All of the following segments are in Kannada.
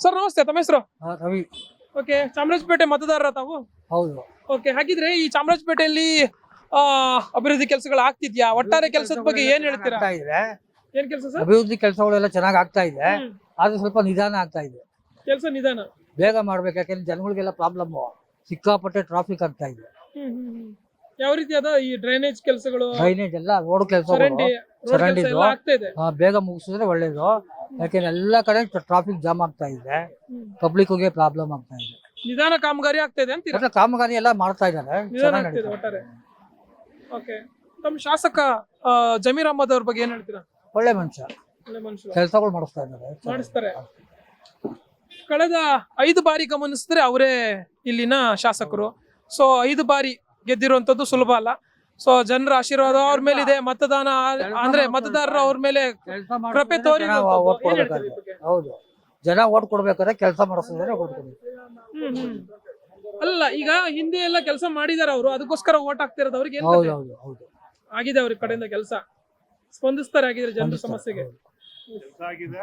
ಸರ್ ನಮಸ್ತೆ ತಮ್ಮ ಹೆಸರು? ರವಿ. ಓಕೆ ಚಾಮರಾಜಪೇಟೆ ಮತದಾರರ ತಾವು? ಹೌದು. ಓಕೆ ಹಾಗಿದ್ರೆ ಈ ಚಾಮರಾಜಪೇಟೆಯಲ್ಲಿ ಆ, ಅಭಿವೃದ್ಧಿ ಕೆಲಸಗಳು ಆಗ್ತಿದ್ಯಾ? ಒಟ್ಟಾರೆ ಕೆಲಸದ ಬಗ್ಗೆ ಏನ್ ಹೇಳ್ತೀರಾ? ಆಗ್ತಾ ಇದೆ. ಏನ್ ಕೆಲಸ ಸರ್? ಅಭಿವೃದ್ಧಿ ಕೆಲಸಗಳೆಲ್ಲ ಚೆನ್ನಾಗಿ ಆಗ್ತಾ ಇದೆ. ಆದ್ರೆ ಸ್ವಲ್ಪ ನಿಧಾನ ಆಗ್ತಾ ಇದೆ. ಕೆಲಸ ನಿಧಾನ? ಬೇಗ ಮಾಡ್ಬೇಕು ಯಾಕಂದ್ರೆ ಜನಗಳಿಗೆಲ್ಲ ಪ್ರಾಬ್ಲಮ್ ಸಿಕ್ಕಾಪಟ್ಟೆ ಟ್ರಾಫಿಕ್ ಆಗ್ತಾ ಇದೆ. ಯಾವ ರೀತಿ ಹ್ಮ್. ಯಾವ ರೀತಿಯಾದ ಈ ಡ್ರೈನೇಜ್ ಕೆಲಸಗಳು? ಡ್ರೈನೇಜ್ ಎಲ್ಲ ರೋಡ್ ಕೆಲಸ ಚರಂಡಿ ರೋಡ್ ಚರಂಡಿ ಕೆಲಸ ಎಲ್ಲ ಆಗ್ತಾ ಇದೆ. ಬೇಗ ಮುಗಿಸಿದ್ರೆ ಒಳ್ಳೇದು. ಯಾಕೆಂದ್ರೆ ಎಲ್ಲ ಕಡೆ ಟ್ರಾಫಿಕ್ ಜಾಮ್ ಆಗ್ತಾ ಇದೆ. ಪಬ್ಲಿಕ್ಗೆ ಪ್ರಾಬ್ಲಮ್ ಆಗ್ತಾ ಇದೆ. ನಿಧಾನ ಕಾಮಗಾರಿ ಆಗ್ತಾ ಇದೆ ಅಂತ ಮತ್ತೆ ಕಾಮಗಾರಿ ಎಲ್ಲ ಮಾಡ್ತಾ ಇದ್ದಾರೆ. ನಿಧಾನ ಚೆನ್ನಾಗಿ ಆಗ್ತಿದೆ ನಡೀತಾ ಒಟ್ಟಾರೆ. ಓಕೆ ತಮ್ಮ ಶಾಸಕ ಆ, ಜಮೀರ್ ಅಹಮದ್ ಅವ್ರ ಬಗ್ಗೆ ಏನ್ ಹೇಳ್ತೀರಾ? ಒಳ್ಳೆ ಮನುಷ್ಯ. ಒಳ್ಳೆ ಮನುಷ್ಯರು ಕೆಲಸಗಳು ಮಾಡಿಸ್ತಾ ಇದ್ದಾರೆ. ಮಾಡಿಸ್ತಾರೆ. ಕಳೆದ ಐದು ಬಾರಿ ಗಮನಿಸಿದ್ರೆ ಅವರೇ ಇಲ್ಲಿನ ಶಾಸಕರು. ಸೊ ಐದು ಬಾರಿ ಗೆದ್ದಿರುವಂತದ್ದು ಸುಲಭ ಅಲ್ಲ. ಸೊ ಜನರ ಆಶೀರ್ವಾದ ಅವ್ರ ಇದೆ ಮತದಾನ ಅಂದ್ರೆ ಮತದಾರರ ಅವ್ರ ಮೇಲೆ ಕೃಪೆ ತೋರಿ ಹೌದು. ಜನ ಓಟ್ ಕೊಡ್ಬೇಕಾದ್ರೆ ಕೆಲಸ ಮಾಡಿಸಿದ್ರೆ ಓಟ್ ಕೊಡ್ಬೇಕು. ಅಲ್ಲ ಈಗ ಹಿಂದೆ ಎಲ್ಲ ಕೆಲಸ ಮಾಡಿದಾರ ಅವರು. ಅದಕ್ಕೋಸ್ಕರ ಓಟ್ ಹಾಕ್ತಿರೋದು ಅವ್ರಿಗೆ ಏನ್ ಹೌದು ಕತೆ? ಹೌದು ಹೌದು. ಆಗಿದೆ ಅವ್ರ ಕಡೆಯಿಂದ ಕೆಲಸ. ಸ್ಪಂದಿಸ್ತಾರೆ ಆಗಿದ್ರೆ ಜನರ ಸಮಸ್ಯೆಗೆ. ಆಗಿದೆ.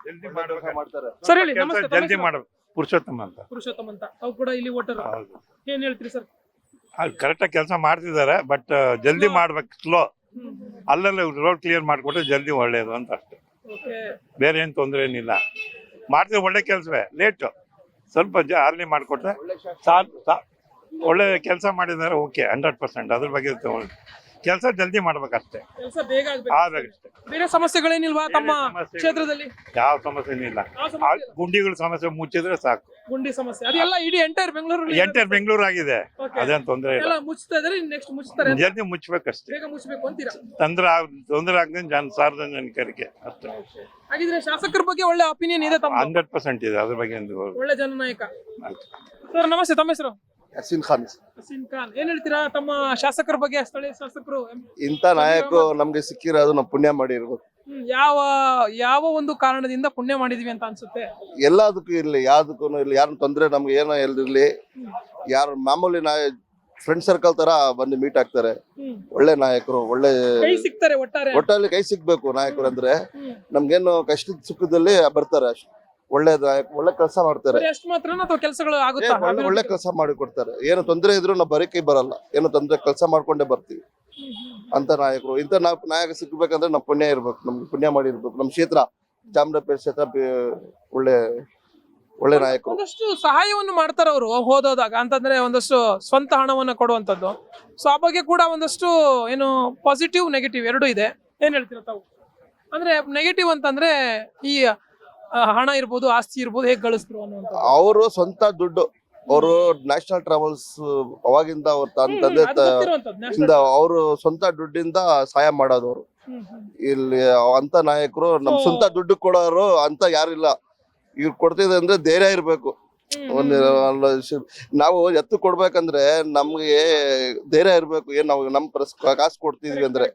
ಜಲ್ದಿ ಮಾಡ್ತಾರೆ. ಸರ್ ಹೇಳಿ ನಮಸ್ತೆ ತಮ್ಮ ಜಲ್ದಿ ಹೆಸರು? ಮಾಡ್ಬೇಕು. ಪುರುಷೋತ್ತಮ ಅಂತ. ಪುರುಷೋತ್ತಮ ಅಂತ. ಅವ್ರು ಕೂಡ ಇಲ್ಲಿ ಓಟರ್ ಹೌದು. ಏನ್ ಹೇಳ್ತೀರಿ ಸರ್? ಕರೆಕ್ಟಾಗಿ ಕೆಲಸ ಮಾಡ್ತಿದ್ದಾರೆ ಬಟ್ ಜಲ್ದಿ ಮಾಡ್ಬೇಕು ಸ್ಲೋ ಅಲ್ಲಲ್ಲೇ ರೋಡ್ ಕ್ಲಿಯರ್ ಮಾಡಿಕೊಟ್ರೆ ಜಲ್ದಿ ಒಳ್ಳೇದು ಅಂತ ಅಷ್ಟೆ. ಓಕೆ ಬೇರೆ ಏನು ತೊಂದರೆ ಏನಿಲ್ಲ. ಮಾಡ್ತಿದ್ರೆ ಒಳ್ಳೆ ಕೆಲಸವೇ ಲೇಟು ಸ್ವಲ್ಪ ಜ ಅರ್ಲಿ ಮಾಡಿಕೊಟ್ರೆ ಸಾಲ್ ಸಾ- ಒಳ್ಳೆ ಕೆಲಸ ಮಾಡಿದ್ದಾರೆ ಓಕೆ ಹಂಡ್ರೆಡ್ ಪರ್ಸೆಂಟ್ ಅದ್ರ ಬಗ್ಗೆ ಕೆಲಸ ಜಲ್ದಿ ಮಾಡ್ಬೇಕಷ್ಟೇ. ಕೆಲಸ ಬೇಗ ಆಗ್ಬೇಕು. ಆಗ್ಬೇಕಷ್ಟೇ ಬೇರೆ ಸಮಸ್ಯೆಗಳೇನಿಲ್ವಾ ತಮ್ಮ. ಕ್ಷೇತ್ರದಲ್ಲಿ? ಯಾವ ಇಲ್ಲ. ಸಮಸ್ಯೆ? ಏನಿಲ್ಲ ಗುಂಡಿಗಳ ಸಮಸ್ಯೆ ಮುಚ್ಚಿದ್ರೆ ಸಾಕು. ಗುಂಡಿ ಸಮಸ್ಯೆ. ಅದೆಲ್ಲ ಇಡೀ ಎಂಟೈರ್ ಬೆಂಗಳೂರು ಎಂಟರ್ ಬೆಂಗಳೂರು ಆಗಿದೆ. Okay. ಅದೇನು ತೊಂದರೆ ಇಲ್ಲ. ಎಲ್ಲ ಇದ್ರೆ ಇದಾರೆ ನೆಕ್ಸ್ಟ್ ಮುಚ್ತಾರೆ ಅಂತ. ಜಲ್ದಿ ಮುಚ್ಚಬೇಕಷ್ಟೇ ಬೇಗ ಮುಚ್ಚಬೇಕು ಅಂತೀರಾ? ತೊಂದರೆ ತೊಂದರೆ ಆಗದೆ ಜನ ಸಾರ್ವಜನಿಕರಿಗೆ ಅಷ್ಟೇ. ಹಾಗಿದ್ರೆ ಶಾಸಕರ ಬಗ್ಗೆ ಒಳ್ಳೆ ಒಪಿನಿಯನ್ ಇದೆ ತಮ್ಮ ಹಂಡ್ರೆಡ್ ಪರ್ಸೆಂಟ್ ಇದೆ ಅದ್ರ ಬಗ್ಗೆ ಒಂದು ಒಳ್ಳೆ ಜನನಾಯಕ. ಸರ್ ನಮಸ್ತೆ ತಮ್ಮ ಹೆಸರು? ಹಸೀನ್ ಖಾನ್. ಹಸೀನ್ ಖಾನ್. ಏನ್ ಹೇಳ್ತೀರಾ ತಮ್ಮ ಶಾಸಕರ ಬಗ್ಗೆ ಸ್ಥಳೀಯ ಶಾಸಕರು? ಇಂಥ ನಾಯಕ ನಮ್ಗೆ ಸಿಕ್ಕಿರೋದು ನಾವು ಪುಣ್ಯ ಮಾಡಿರ್ಬೇಕು ಯಾವ ಯಾವ ಒಂದು ಕಾರಣದಿಂದ ಪುಣ್ಯ ಮಾಡಿದೀವಿ ಅಂತ ಅನ್ಸುತ್ತೆ? ಎಲ್ಲದಕ್ಕೂ ಇರ್ಲಿ ಯಾವ್ದಕ್ಕೂ ಇರ್ಲಿ ಯಾರು ತೊಂದರೆ ನಮ್ಗೆ ಏನೋ ಎಲ್ದಿರ್ಲಿ ಯಾರು ಮಾಮೂಲಿ ನಾಯ ಫ್ರೆಂಡ್ ಸರ್ಕಲ್ ತರ ಬಂದು ಮೀಟ್ ಆಗ್ತಾರೆ. ಒಳ್ಳೆ ನಾಯಕರು ಒಳ್ಳೆ ಕೈ ಸಿಗ್ತಾರೆ ಒಟ್ಟಾರೆ. ಒಟ್ಟಲ್ಲಿ ಕೈ ಸಿಗ್ಬೇಕು ನಾಯಕರು ಅಂದ್ರೆ. ನಮ್ಗೇನು ಕಷ್ಟದ ಸುಖದಲ್ಲಿ ಬರ್ತಾರೆ ಅಷ್ಟೇ. ಒಳ್ಳೆ ನಾಯಕ ಒಳ್ಳೆ ಕೆಲಸ ಮಾಡ್ತಾರೆ. ಬರೀ ಅಷ್ಟು ಮಾತ್ರ ಅಥವಾ ಕೆಲಸಗಳು ಏ, ಆಗುತ್ತಾ ಒಳ್ಳೆ ಒಳ್ಳೆ ಕೆಲಸ ಮಾಡಿ ಕೊಡ್ತಾರೆ ಏನು ತೊಂದರೆ ಇದ್ರು ನಾವು ಬರೀ ಕೈ ಬರಲ್ಲ. ಏನು ತೊಂದರೆ ಕೆಲಸ ಮಾಡ್ಕೊಂಡೇ ಬರ್ತೀವಿ. ಅಂತ ನಾಯಕರು ಇಂಥ ನಾಯಕ ಸಿಗ್ಬೇಕಂದ್ರೆ ನಮ್ಮ ಪುಣ್ಯ ಇರ್ಬೇಕು ನಮ್ಗೆ ಪುಣ್ಯ ಮಾಡಿರ್ಬೇಕು. ನಮ್ಮ ಕ್ಷೇತ್ರ ಚಾಮರಾಜಪೇಟೆ ಕ್ಷೇತ್ರ ಒಳ್ಳೆ ಒಳ್ಳೆ ನಾಯಕರು. ಒಂದಷ್ಟು ಸಹಾಯವನ್ನು ಮಾಡ್ತಾರೆ ಅವರು ಹೋದೋದಾಗ. ಅಂತಂದ್ರೆ ಒಂದಷ್ಟು ಸ್ವಂತ ಹಣವನ್ನ ಕೊಡುವಂತದ್ದು ಸೊ ಆ ಬಗ್ಗೆ ಕೂಡ ಒಂದಷ್ಟು ಏನು ಪಾಸಿಟಿವ್ ನೆಗೆಟಿವ್ ಎರಡೂ ಇದೆ. ಏನ್ ಹೇಳ್ತೀರಾ ತಾವು? ಅಂದ್ರೆ ನೆಗೆಟಿವ್ ಅಂತಂದ್ರೆ ಈ ಹಣ ಇರ್ಬೋದು ಆಸ್ತಿ ಇರ್ಬೋದು ಹೇಗೆ ಗಳಿಸ್ತಾರೆ ಅವರು ಸ್ವಂತ ದುಡ್ಡು. ಅವರು ನ್ಯಾಷನಲ್ ಟ್ರಾವೆಲ್ಸ್ ಅವಾಗಿಂದ ಅವ್ರ ತನ್ನ ತಂದೆ ಇಂದ ಅವರು ಸ್ವಂತ ದುಡ್ಡಿಂದ ಸಹಾಯ ಮಾಡೋದವ್ರು. ಇಲ್ಲಿ ಅಂತ ನಾಯಕರು ನಮ್ ಸ್ವಂತ ದುಡ್ಡು ಕೊಡೋರು ಅಂತ ಯಾರಿಲ್ಲ. ಇವ್ರು ಕೊಡ್ತಿದ್ರೆ ಅಂದ್ರೆ ಧೈರ್ಯ ಇರ್ಬೇಕು. ಒಂದು ನಾವು ಎತ್ತು ಕೊಡ್ಬೇಕಂದ್ರೆ ನಮ್ಗೆ ಧೈರ್ಯ ಇರ್ಬೇಕು. ಏನ್ ನಾವು ನಮ್ ಪ್ರಸ್ ಕಾಸು ಕೊಡ್ತಿದ್ವಿ ಅಂದ್ರೆ.